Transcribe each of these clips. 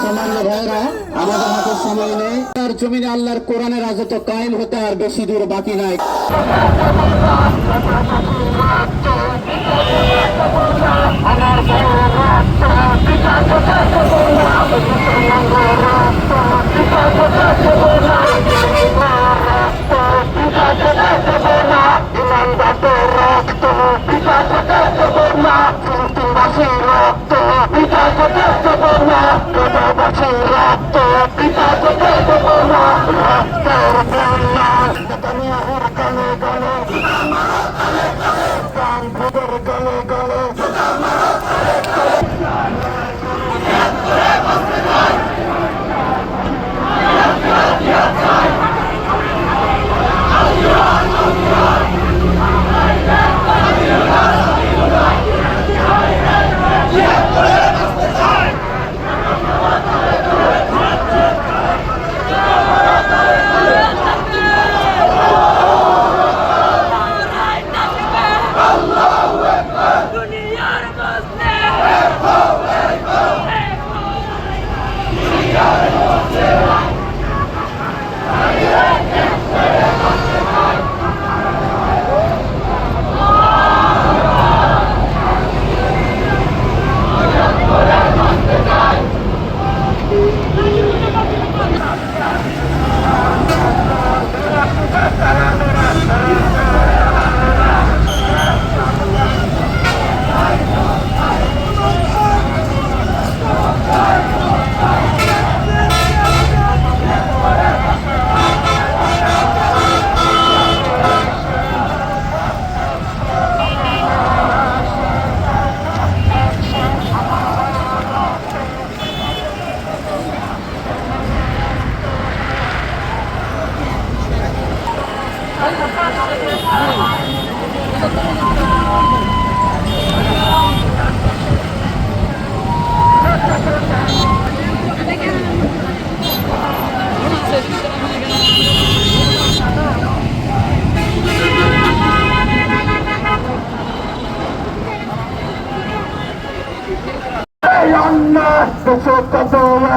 সম্মান্য ভাইরা আমাদের হাতে সময় জমিনে আল্লাহর কোরআনের রাজত্ব কায়েম হতে আর বেশি দূর বাকি নাই। দুনিয়ার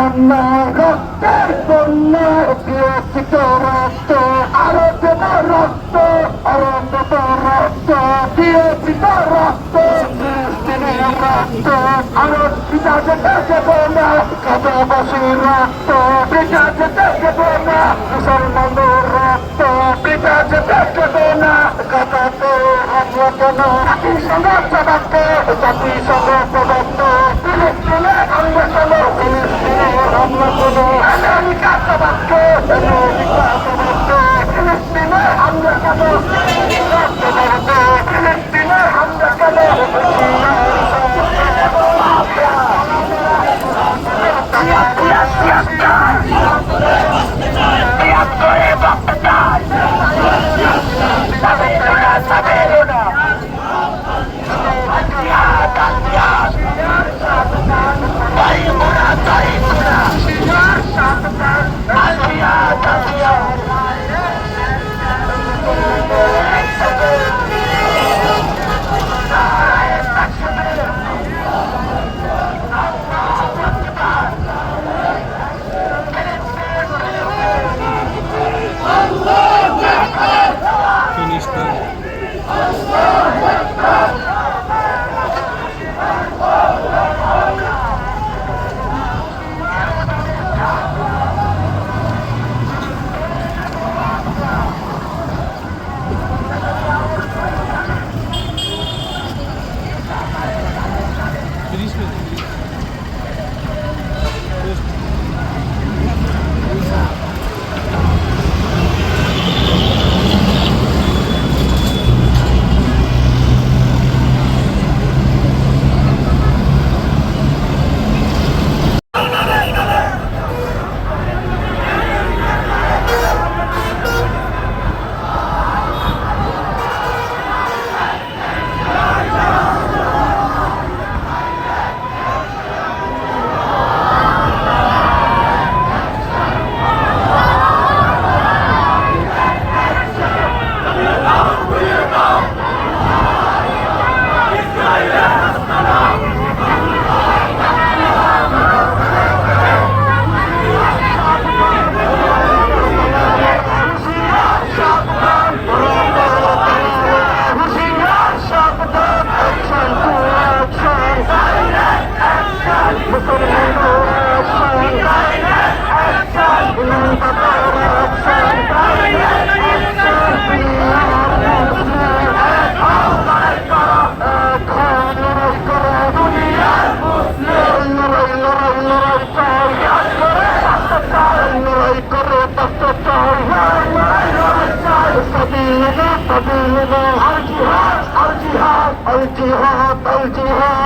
অন্না রক্তের বন্যা বিয়সিত রক্ত আরও দেব রক্ত আরও দেব রক্ত বিয়সিত রক্ত রক্ত আরও পিতা যেতে দেব না কত বসে রক্ত পিতা যেতে দেব আমরা কেন জাতি সংঘর্ষ রক্ত জাতি সংঘর্ষ রক্ত ফিলিস্তিনে আমরা কেন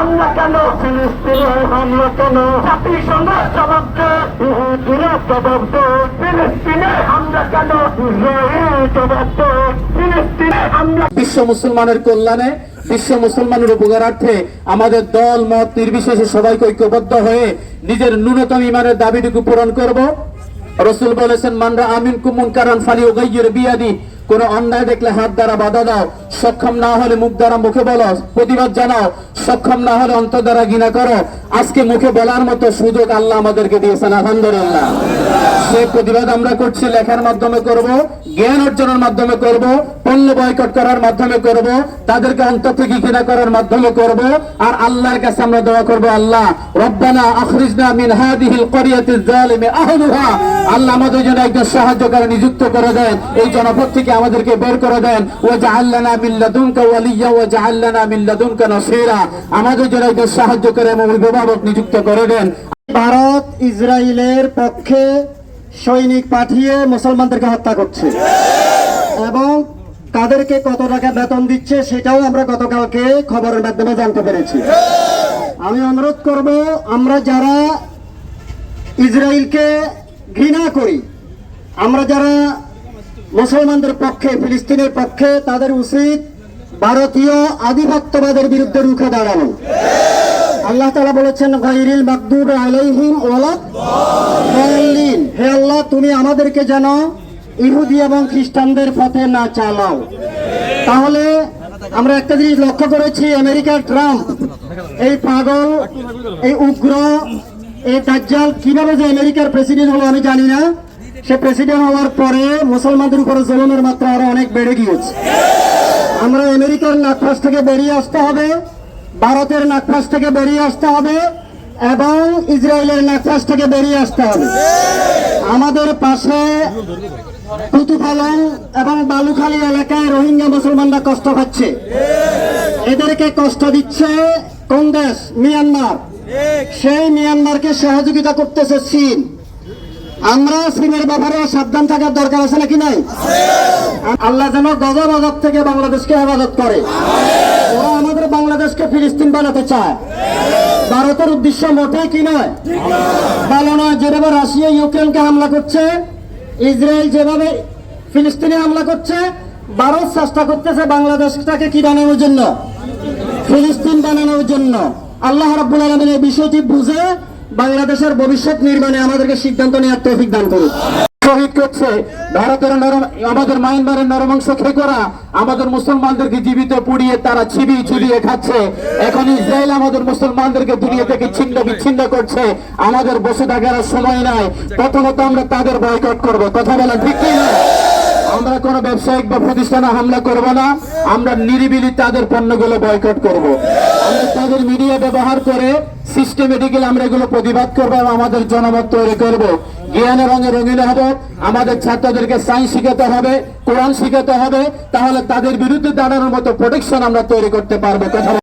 হামলা কেন ফিলিস্তিনে হামলা কেন জাতিসংঘ জবাব দেয় জবাব দেয় ফিলিস্তিনে হামলা কেন ইসরায়েল জবাব দেয় ফিলিস্তিনে হামলা বিশ্ব মুসলমানের কল্যাণে বিশ্ব মুসলমানের উপকারার্থে আমাদের দল, মত নির্বিশেষে সবাইকে ঐক্যবদ্ধ হয়ে নিজের ন্যূনতম ইমানের দাবিটুকু পূরণ করব। রসুল বলেছেন, মানরা আমিন কুমুন কারণ ফালি ওগাইয়ের বিয়াদি কোন অন্যায় দেখলে হাত দ্বারা বাধা দাও। সক্ষম না হলে মুখ দ্বারা মুখে বলো। প্রতিবাদ জানাও। সক্ষম না হলে অন্তর দ্বারা ঘৃণা করো। আজকে মুখে বলার মতো সুযোগ আল্লাহ আমাদেরকে দিয়েছেন, আলহামদুলিল্লাহ। সেই প্রতিবাদ আমরা করছি, লেখার মাধ্যমে করব, জ্ঞান অর্জনের মাধ্যমে করব, পণ্য বয়কট করার মাধ্যমে করব, তাদেরকে অন্তর থেকে ঘৃণা করার মাধ্যমে করব, আর আল্লাহর কাছে আমরা দোয়া করব, আল্লাহ, রব্বানা আখরিজনা মিন হাদিহিল ক্বরিয়াতিজ জালিমি আহলুহা। আল্লাহ আমাদের জন্য একজন সাহায্যকারী নিযুক্ত করে দেন। এই জনপদ থেকে আমাদেরকে বের করে দেন। ওয়া জাআল্লানা মিন লাদুনকা ওয়ালিয়্যা ওয়া জাআল্লানা মিন লাদুনকা নাসীরা। আমাদের জন্য একজন সাহায্যকারী এবং অভিভাবক নিযুক্ত করে দেন। ভারত ইসরায়েলের পক্ষে সৈনিক পাঠিয়ে মুসলমানদেরকে হত্যা করছে। এবং তাদেরকে কত টাকা বেতন দিচ্ছে সেটাও আমরা গতকালকে খবরের মাধ্যমে জানতে পেরেছি। আমি অনুরোধ করব, আমরা যারা ইসরায়েলকে ঘৃণা করি, আমরা যারা মুসলমানদের পক্ষে, ফিলিস্তিনের পক্ষে তাদের উচিত ভারতীয় আধিপত্যবাদের বিরুদ্ধে রুখে দাঁড়ানো। আল্লাহ তালা বলেছেন গাইরিল মাকদুর আলাইহিম ওয়ালাদ দাল্লিন। হে আল্লাহ, তুমি আমাদেরকে যেন ইহুদি এবং খ্রিস্টানদের পথে না চালাও। তাহলে আমরা একটা জিনিস লক্ষ্য করেছি, আমেরিকার ট্রাম্প, এই পাগল, এই উগ্র, এই দাজ্জাল, কীভাবে যে আমেরিকার প্রেসিডেন্ট হলো আমি জানি না। সে প্রেসিডেন্ট হওয়ার পরে মুসলমানদের উপরে জুলুমের মাত্রা আরও অনেক বেড়ে গিয়েছে। আমরা আমেরিকার নাকফাস থেকে বেরিয়ে আসতে হবে, ভারতের নাকফাস থেকে বেরিয়ে আসতে হবে এবং ইসরায়েলের নাকফাস থেকে বেরিয়ে আসতে হবে। আমাদের পাশে কুতুফালং এবং বালুখালী এলাকায় রোহিঙ্গা মুসলমানরা কষ্ট পাচ্ছে। এদেরকে কষ্ট দিচ্ছে কংগ্রেস, মিয়ানমার। সেই মিয়ানমারকে সহযোগিতা করতেছে চীন। আমরা চীনের ব্যাপারে সাবধান থাকার দরকার আছে নাকি নাই? আল্লাহ যেন গজব আজব থেকে বাংলাদেশকে হেফাজত করে। ওরা আমাদের বাংলাদেশকে ফিলিস্তিন বানাতে চায়। ভারতের উদ্দেশ্য মোটেই কি নয়? ভালো নয়, যেভাবে রাশিয়া ইউক্রেনকে হামলা করছে, ইসরায়েল যেভাবে ফিলিস্তিনে হামলা করছে, ভারত চেষ্টা করতেছে বাংলাদেশটাকে কি বানানোর জন্য? ফিলিস্তিন বানানোর জন্য। আল্লাহ রাব্বুল আলামিন এই বিষয়টি বুঝে বাংলাদেশের ভবিষ্যৎ নির্মাণে আমাদেরকে সিদ্ধান্ত নেওয়ার তৌফিক দান করুন। শহীদ করছে ভারতের নরম, আমাদের মায়ানমারের নরমাংস খেকোরা আমাদের মুসলমানদেরকে জীবিত পুড়িয়ে তারা ছিবি ছিবিয়ে খাচ্ছে। এখন ইসরায়েল আমাদের মুসলমানদেরকে দুনিয়া থেকে ছিন্ন বিচ্ছিন্ন করছে। আমাদের বসে থাকার সময় নাই। প্রথমত আমরা তাদের বয়কট করব। কথা বলা ঠিক আমরা কোন ব্যবসায়িক বা প্রতিষ্ঠানে হামলা করব না। আমরা নিরিবিলি তাদের পণ্যগুলো বয়কট করব। আমরা তাদের মিডিয়া ব্যবহার করে সিস্টেমেটিক্যালি আমরা এগুলো প্রতিবাদ করব এবং আমাদের জনমত তৈরি করব। জ্ঞানের রঙে রঙিন হব। আমাদের ছাত্রদেরকে সায়েন্স শিখাতে হবে, কোরআন শিখাতে হবে। তাহলে তাদের বিরুদ্ধে দাঁড়ানোর মতো প্রোটেকশন আমরা তৈরি করতে পারব। কথা